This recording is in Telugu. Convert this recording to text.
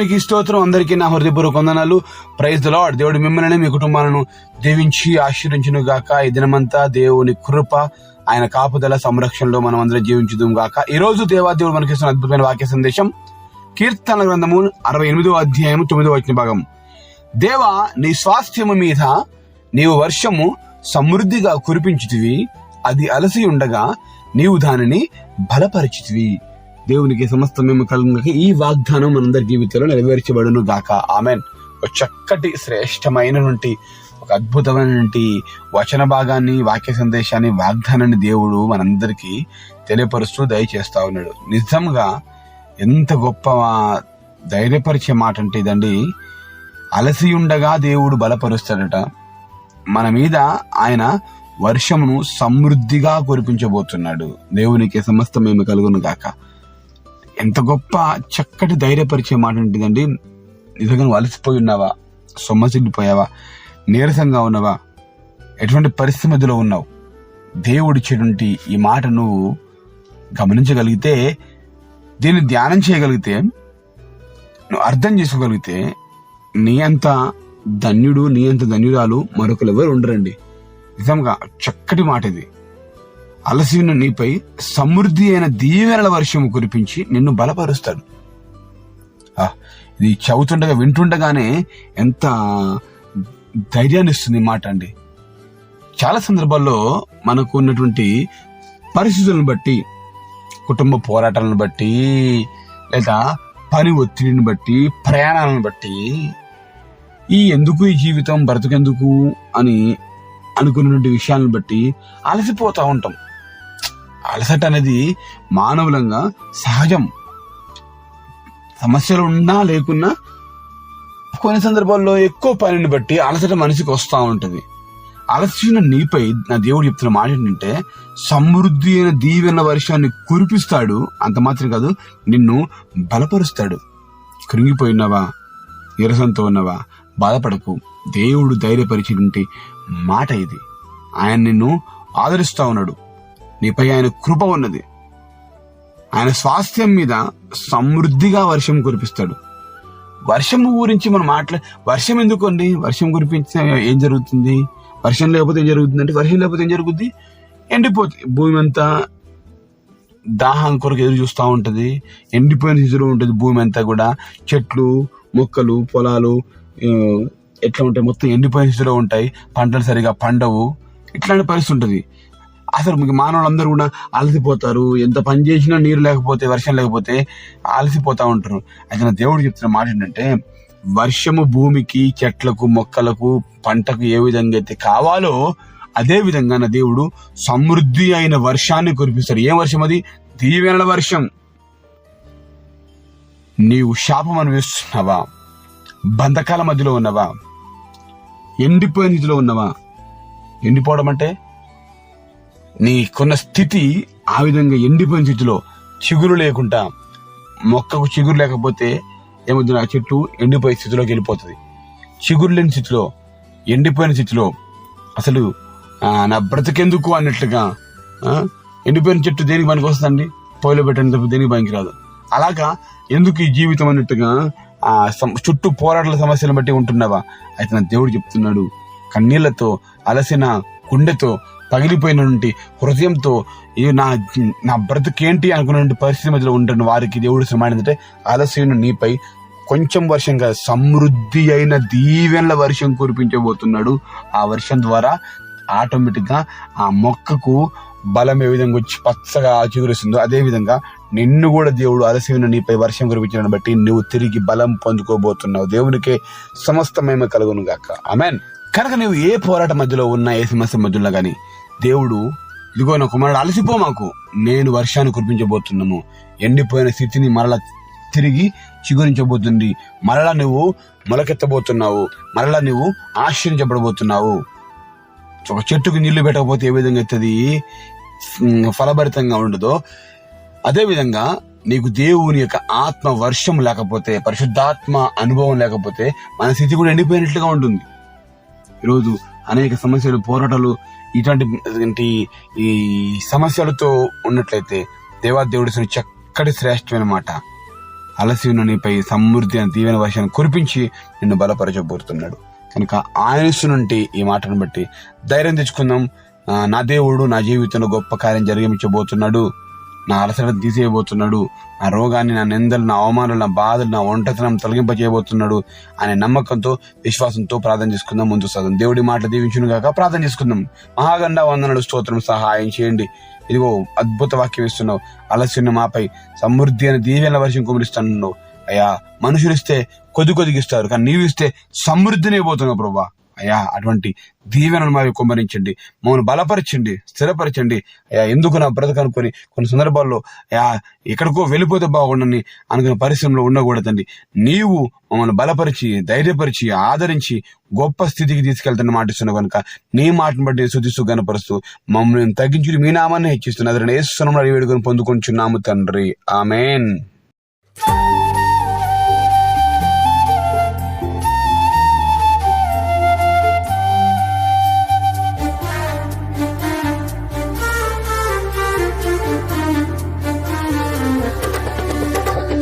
దేవునికి స్తోత్రం. అందరికీ నా హృదయపూర్వక వందనాలు. ప్రైజ్ ద లార్డ్ దేవుడు మిమ్మల్ని మీ కుటుంబాలను దీవించి ఆశీర్వించును గాక. ఈ దినమంతా దేవుని కృప ఆయన కాపుదల సంరక్షణలో మనం అందరం జీవించుదాం గాక. ఈ రోజు దేవాదేవుడు మనకి ఇస్తున్న అద్భుతమైన వాక్య సందేశం కీర్తన గ్రంథము అరవై ఎనిమిదో అధ్యాయం తొమ్మిదో వచ్చిన భాగం. దేవా నీ స్వాస్థ్యము మీద నీవు వర్షము సమృద్ధిగా కురిపించుతివి. అది అలసి ఉండగా నీవు దానిని బలపరిచితివి. దేవునికి సమస్త మేము కలుగుగా ఈ వాగ్దానం మనందరి జీవితంలో నెరవేర్చబడును గాక. ఆమెన్. ఒక చక్కటి శ్రేష్టమైనటువంటి ఒక అద్భుతమైనటువంటి వచన భాగాన్ని వాక్య సందేశాన్ని వాగ్దానాన్ని దేవుడు మనందరికీ తెలియపరుస్తూ దయచేస్తా ఉన్నాడు. నిజంగా ఎంత గొప్ప ధైర్యపరిచే మాట అంటే ఇదండి. అలసి ఉండగా దేవుడు బలపరుస్తాడట. మన మీద ఆయన వర్షమును సమృద్ధిగా కురిపించబోతున్నాడు. దేవునికి సమస్తమేమి కలుగును గాక. ఎంత గొప్ప చక్కటి ధైర్యపరిచే మాట ఉంటుందండి నిజంగా నువ్వు అలసిపోయి ఉన్నావా? సొమ్మసిల్లిపోయావా నీరసంగా ఉన్నావా? ఎటువంటి పరిస్థితిలో ఉన్నావు? దేవుడిచ్చేటువంటి ఈ మాట నువ్వు గమనించగలిగితే దీన్ని ధ్యానం చేయగలిగితే నువ్వు అర్థం చేసుకోగలిగితే నీ అంత ధన్యుడు నీ అంత ధన్యురాలు మరొకరు ఎవరు ఉండరండి. నిజంగా చక్కటి మాట ఇది. అలసి నీపై సమృద్ధి అయిన దీవెనల వర్షము కురిపించి నిన్ను బలపరుస్తాడు ఆ, ఇది చదువుతుండగా వింటుండగానే ఎంత ధైర్యాన్ని ఇస్తుంది మాట అండి. చాలా సందర్భాల్లో మనకు ఉన్నటువంటి పరిస్థితులను బట్టి కుటుంబ పోరాటాలను బట్టి లేదా పని ఒత్తిడిని బట్టి ప్రయాణాలను బట్టి ఈ ఎందుకు ఈ జీవితం బ్రతకెందుకు అని అనుకున్నటువంటి విషయాలను బట్టి అలసిపోతూ ఉంటాం. అలసట అనేది మానవులంగా సహజం. సమస్యలు ఉన్నా లేకున్నా కొన్ని సందర్భాల్లో ఎక్కువ పనిని బట్టి అలసట మనిషికి వస్తూ ఉంటుంది. అలసిన నీపై నా దేవుడు చెప్తున్న మాట ఏంటంటే సమృద్ధి అయిన దీవెన వర్షాన్ని కురిపిస్తాడు అంత మాత్రం కాదు నిన్ను బలపరుస్తాడు. కృంగిపోయినావా నిరసంతో ఉన్నవా బాధపడకు. దేవుడు ధైర్యపరిచినటువంటి మాట ఇది. ఆయన నిన్ను ఆదరిస్తా ఉన్నాడు. నీపై ఆయన కృప ఉన్నది. ఆయన స్వాస్థ్యం మీద సమృద్ధిగా వర్షం కురిపిస్తాడు. వర్షం గురించి మనం మాట్లా వర్షం ఎందుకండి? వర్షం కురిపించిన ఏం జరుగుతుంది? వర్షం లేకపోతే ఏం జరుగుతుంది అంటే వర్షం లేకపోతే ఏం జరుగుద్ది? ఎండిపోతుంది భూమి అంతా దాహం కొరకు ఎదురు చూస్తూ ఉంటుంది. ఎండిపోయిన స్థితిలో ఉంటుంది భూమి అంతా కూడా. చెట్లు మొక్కలు పొలాలు ఎట్లా ఉంటాయి? మొత్తం ఎండిపోయిన స్థితిలో ఉంటాయి. పంటలు సరిగా పండవు. ఇట్లాంటి పరిస్థితి ఉంటుంది. అసలు మీకు మానవులందరూ కూడా అలసిపోతారు. ఎంత పని చేసినా నీరు లేకపోతే వర్షం లేకపోతే అలసిపోతూ ఉంటారు. అయితే నా దేవుడు చెప్తున్న మాట ఏంటంటే వర్షము భూమికి చెట్లకు మొక్కలకు పంటకు ఏ విధంగా అయితే కావాలో అదే విధంగా నా దేవుడు సమృద్ధి అయిన వర్షాన్ని కురిపిస్తాడు. ఏం వర్షం అది? దీవెనల వర్షం. నీవు శాపం అనుభవిస్తున్నావా? బంధకాల మధ్యలో ఉన్నవా? ఎండిపోయిన స్థితిలో ఉన్నవా? ఎండిపోవడం అంటే నీకున్న స్థితి ఆ విధంగా ఎండిపోయిన స్థితిలో చిగురు లేకుండా మొక్కకు చిగురు లేకపోతే ఏమవుతుంది? ఆ చెట్టు ఎండిపోయే స్థితిలోకి వెళ్ళిపోతుంది. చిగురు లేని స్థితిలో ఎండిపోయిన స్థితిలో అసలు నా బ్రతికెందుకు అన్నట్లుగా ఎండిపోయిన చెట్టు దేనికి పనికి వస్తుందండి? పోయిలో పెట్టండి తప్ప దేనికి పనికి రాదు. అలాగా ఎందుకు ఈ జీవితం అన్నట్టుగా ఆ సం- చుట్టూ పోరాటాల సమస్యలను బట్టి ఉంటున్నావా? అయితే నా దేవుడు చెప్తున్నాడు కన్నీళ్ళతో అలసిన గుండెతో పగిలిపోయినటువంటి హృదయంతో ఈ నా నా బ్రతుకేంటి అనుకున్నటువంటి పరిస్థితి మధ్యలో ఉంటున్న వారికి దేవుడు శ్రమ ఏంటంటే ఆలస్యం నీపై కొంచెం వర్షంగా సమృద్ధి అయిన దీవెనల వర్షం కురిపించబోతున్నాడు. ఆ వర్షం ద్వారా ఆటోమేటిక్గా ఆ మొక్కకు బలం ఏ విధంగా వచ్చి పచ్చగా చిగురిస్తుందో అదే విధంగా నిన్ను కూడా దేవుడు అలసిన నీపై వర్షం కురిపించడం బట్టి నువ్వు తిరిగి బలం పొందుకోబోతున్నావు. దేవునికే సమస్తమేమ కలుగును గాక. ఆమెన్. కనుక నువ్వు ఏ పోరాట మధ్యలో ఉన్నా ఏ సమస్య మధ్యలో కానీ దేవుడు ఇదిగో నా కుమారుడు అలసిపో మాకు. నేను వర్షాన్ని కురిపించబోతున్నాను. ఎండిపోయిన స్థితిని మరలా తిరిగి చిగురించబోతుంది. మరలా నువ్వు మొలకెత్తబోతున్నావు. మరలా నువ్వు ఆశ్చర్యించబడబోతున్నావు ఒక చెట్టుకు నీళ్ళు పెట్టకపోతే ఏ విధంగా అవుతుంది ఫలభరితంగా ఉండదో అదే విధంగా నీకు దేవుని యొక్క ఆత్మ వర్షం లేకపోతే పరిశుద్ధాత్మ అనుభవం లేకపోతే మన స్థితి కూడా ఎండిపోయినట్లుగా ఉంటుంది. ఈరోజు అనేక సమస్యలు పోరాటాలు ఇటువంటి ఈ సమస్యలతో ఉన్నట్లయితే దేవా దేవుడి చక్కటి శ్రేష్టమైన మాట. అలసి ఉన్న నీపై సమృద్ధి అని దీవెన వర్షాన్ని కురిపించి నిన్ను బలపరచబోతున్నాడు. కనుక ఆయన నుండి ఈ మాటను బట్టి ధైర్యం తెచ్చుకుందాం. నా దేవుడు నా జీవితంలో గొప్ప కార్యం జరిగించబోతున్నాడు. నా అలసట తీసేయబోతున్నాడు. నా రోగాన్ని నా నిందలు నా అవమానాలు నా బాధలు నా ఒంటతనం తొలగింపజేయబోతున్నాడు అనే నమ్మకంతో విశ్వాసంతో ప్రార్థన చేసుకుందాం ముందు సాధం దేవుడి మాటలు దీవించును గాక ప్రార్థన చేసుకుందాం. మహాగండ వందనలు స్తోత్రం సహాయం చేయండి. ఇదిగో అద్భుత వాక్యం ఇస్తున్నావు. అలసిన మాపై సమృద్ధి అని దీవెన వర్షం కుమరిస్తాను అయ్యా మనుషులు ఇస్తే కొద్ది కొద్దిగిస్తారు కానీ నీవు ఇస్తే సమృద్ధిని పోతున్నావు ప్రభా. అయ్యా అటువంటి దీవెనను మావి కుమ్మరించండి మమ్మల్ని బలపరచండి స్థిరపరచండి. అయ్యా ఎందుకు నా బ్రతకనుకొని కొన్ని సందర్భాల్లో అయ్యా ఎక్కడికో వెళ్ళిపోతే బాగుండని అనుకున్న పరిశ్రమలో ఉండకూడదండి. నీవు మమ్మల్ని బలపరిచి ధైర్యపరిచి ఆదరించి గొప్ప స్థితికి తీసుకెళ్తున్న మాటిస్తున్నావు కనుక నీ మాటను బట్టి శుద్ధిస్తూ గనపరుస్తూ మమ్మల్ని తగ్గించుకుని మీ నామాన్ని హెచ్చిస్తున్న. అదే వేడుకొని పొందుకొని చున్నాము తండ్రి. ఆమెన్.